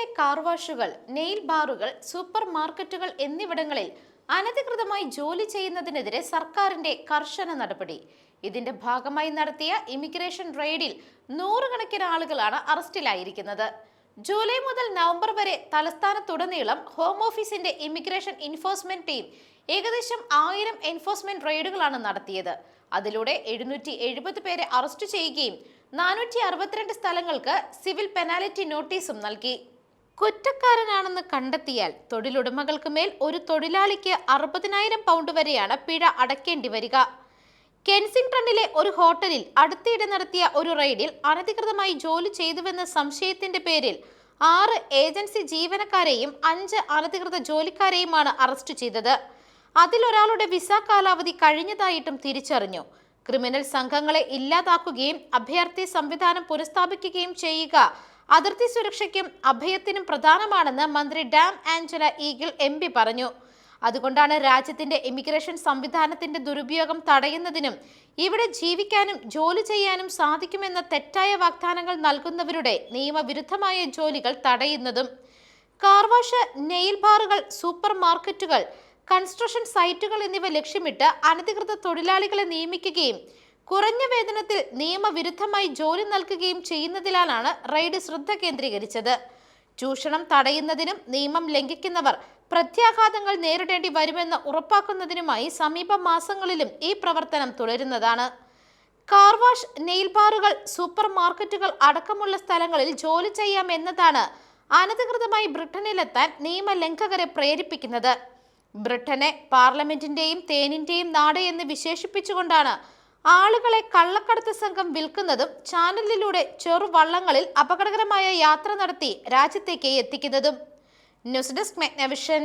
ബ്രിട്ടനിലെ കാർ വാഷുകൾ നെയിൽ ബാറുകൾ സൂപ്പർ മാർക്കറ്റുകൾ എന്നിവിടങ്ങളിൽ അനധികൃതമായി ജോലി ചെയ്യുന്നതിനെതിരെ സർക്കാരിന്റെ കർശന നടപടി. ഇതിന്റെ ഭാഗമായി നടത്തിയ ഇമിഗ്രേഷൻ റെയ്ഡിൽ നൂറുകണക്കിന് ആളുകളാണ് അറസ്റ്റിലായിരിക്കുന്നത്. ജൂലൈ മുതൽ നവംബർ വരെ തലസ്ഥാനത്തുടനീളം ഹോം ഓഫീസിന്റെ ഇമിഗ്രേഷൻ എൻഫോഴ്സ്മെന്റ് ടീം ഏകദേശം ആയിരം എൻഫോഴ്സ്മെന്റ് റെയ്ഡുകളാണ് നടത്തിയത്. അതിലൂടെ എഴുന്നൂറ്റി എഴുപത് പേരെ അറസ്റ്റ് ചെയ്യുകയും നാനൂറ്റി അറുപത്തിരണ്ട് സ്ഥലങ്ങൾക്ക് സിവിൽ പെനാലിറ്റി നോട്ടീസും നൽകി. കുറ്റക്കാരനാണെന്ന് കണ്ടെത്തിയാൽ തൊഴിലുടമകൾക്ക് മേൽ ഒരു തൊഴിലാളിക്ക് അറുപതിനായിരം പൗണ്ട് വരെയാണ് പിഴ അടയ്ക്കേണ്ടി വരിക. കെൻസിംഗ്ടണിലെ ഒരു ഹോട്ടലിൽ അടുത്തിടെ നടത്തിയ ഒരു റെയ്ഡിൽ അനധികൃതമായി ജോലി ചെയ്തുവെന്ന സംശയത്തിന്റെ പേരിൽ ആറ് ഏജൻസി ജീവനക്കാരെയും അഞ്ച് അനധികൃത ജോലിക്കാരെയുമാണ് അറസ്റ്റ് ചെയ്തത്. അതിലൊരാളുടെ വിസ കാലാവധി കഴിഞ്ഞതായിട്ടും തിരിച്ചറിഞ്ഞു. ക്രിമിനൽ സംഘങ്ങളെ ഇല്ലാതാക്കുകയും അഭയാർത്ഥി സംവിധാനം പുനഃസ്ഥാപിക്കുകയും ചെയ്യുക അതിർത്തി സുരക്ഷയ്ക്കും അഭയത്തിനും പ്രധാനമാണെന്ന് മന്ത്രി ഡാം ആഞ്ചല ഈഗിൾ എം പറഞ്ഞു. അതുകൊണ്ടാണ് രാജ്യത്തിന്റെ ഇമിഗ്രേഷൻ സംവിധാനത്തിന്റെ ദുരുപയോഗം തടയുന്നതിനും ഇവിടെ ജീവിക്കാനും ജോലി ചെയ്യാനും സാധിക്കുമെന്ന തെറ്റായ വാഗ്ദാനങ്ങൾ നൽകുന്നവരുടെ നിയമവിരുദ്ധമായ ജോലികൾ തടയുന്നതും കാർവാഷ് നെയിൽ ബാറുകൾ സൂപ്പർ മാർക്കറ്റുകൾ കൺസ്ട്രക്ഷൻ സൈറ്റുകൾ എന്നിവ ലക്ഷ്യമിട്ട് അനധികൃത തൊഴിലാളികളെ നിയമിക്കുകയും കുറഞ്ഞ വേതനത്തിൽ നിയമവിരുദ്ധമായി ജോലി നൽകുകയും ചെയ്യുന്നതിലാണ് റെയ്ഡ് ശ്രദ്ധ കേന്ദ്രീകരിച്ചത്. ചൂഷണം തടയുന്നതിനും നിയമം ലംഘിക്കുന്നവർ പ്രത്യാഘാതങ്ങൾ നേരിടേണ്ടി വരുമെന്ന് ഉറപ്പാക്കുന്നതിനുമായി സമീപ മാസങ്ങളിലും ഈ പ്രവർത്തനം തുടരുന്നതാണ്. കാർവാഷ് നെയിൽ ബാറുകൾ സൂപ്പർ മാർക്കറ്റുകൾ അടക്കമുള്ള സ്ഥലങ്ങളിൽ ജോലി ചെയ്യാം എന്നതാണ് അനധികൃതമായി ബ്രിട്ടനിലെത്താൻ നിയമലംഘകരെ പ്രേരിപ്പിക്കുന്നത്. ബ്രിട്ടനെ പാർലമെന്റിന്റെയും തേനിന്റെയും നാട് എന്ന് വിശേഷിപ്പിച്ചുകൊണ്ടാണ് ആളുകളെ കള്ളക്കടത്ത് സംഘം വിൽക്കുന്നതും ചാനലിലൂടെ ചെറുവള്ളങ്ങളിൽ അപകടകരമായ യാത്ര നടത്തി രാജ്യത്തേക്ക് എത്തിക്കുന്നതും. News desk മെഗ്നവിഷൻ.